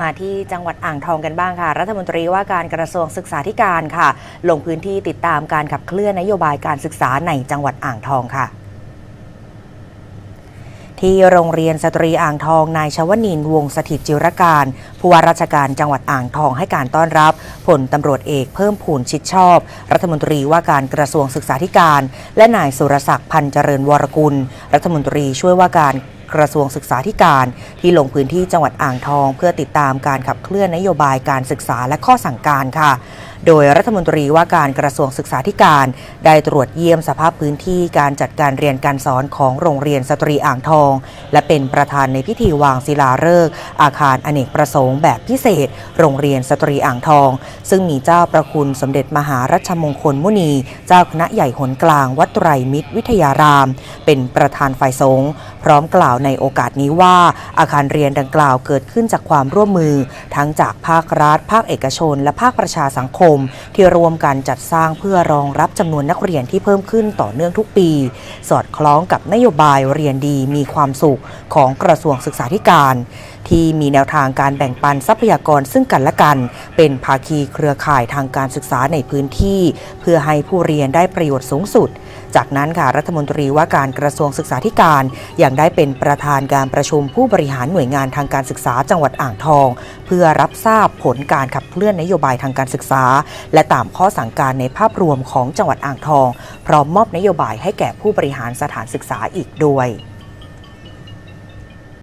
มาที่จังหวัดอ่างทองกันบ้างค่ะ รัฐมนตรีว่าการกระทรวงศึกษาธิการค่ะ ลงพื้นที่ติดตามการขับเคลื่อนนโยบายการศึกษาในจังหวัดอ่างทองค่ะที่โรงเรียนสตรีอ่างทองนายชวนินวงศ์สถิตจิรการผู้ว่าราชการจังหวัดอ่างทองให้การต้อนรับผลตำรวจเอกเพิ่มพูนชิดชอบ รัฐมนตรีว่าการกระทรวงศึกษาธิการ และนายสุรศักดิ์พันธ์เจริญวรกุล รัฐมนตรีช่วยว่าการ กระทรวงศึกษาธิการที่ลงพื้นที่จังหวัดอ่างทอง เพื่อติดตามการขับเคลื่อนนโยบายการศึกษาและข้อสั่งการค่ะ โดยรัฐมนตรีว่าการกระทรวงศึกษาธิการ ได้ตรวจเยี่ยมสภาพพื้นที่การจัดการเรียนการสอนของโรงเรียนสตรีอ่างทอง และเป็นประธานในพิธีวางศิลาฤกษ์อาคารอเนกประสงค์แบบพิเศษ โรงเรียนสตรีอ่างทอง ซึ่งมีเจ้าประคุณสมเด็จมหารัชมงคลมุนี เจ้าคณะใหญ่หนกลางวัดไตรมิตรวิทยาราม เป็นประธานฝ่ายสงฆ์พร้อมกล่าวในโอกาสนี้ว่าอาคารเรียนดังกล่าวเกิดขึ้นจากความร่วมมือ ทั้งจากภาครัฐ ภาคเอกชน และภาคประชาสังคมม ที่รวมกันจัดสร้างเพื่อรองรับจำนวนนักเรียนที่เพิ่มขึ้นต่อเนื่องทุกปี สอดคล้องกับนโยบายเรียนดีมีความสุขของกระทรวงศึกษาธิการ ที่มีแนวทางการแบ่งปันทรัพยากรซึ่งกันและกัน เป็นภาคีเครือข่ายทางการศึกษาในพื้นที่ เพื่อให้ผู้เรียนได้ประโยชน์สูงสุด จากนั้นค่ะรัฐมนตรีว่าการกระทรวงศึกษาธิการยังได้เป็นประธานการประชุมผู้บริหารหน่วยงานทางการศึกษาจังหวัดอ่างทอง เพื่อรับทราบผลการขับเคลื่อนนโยบายทางการศึกษา และตามข้อสั่งการในภาพรวมของจังหวัดอ่างทอง พร้อมมอบนโยบายให้แก่ผู้บริหารสถานศึกษาอีกด้วย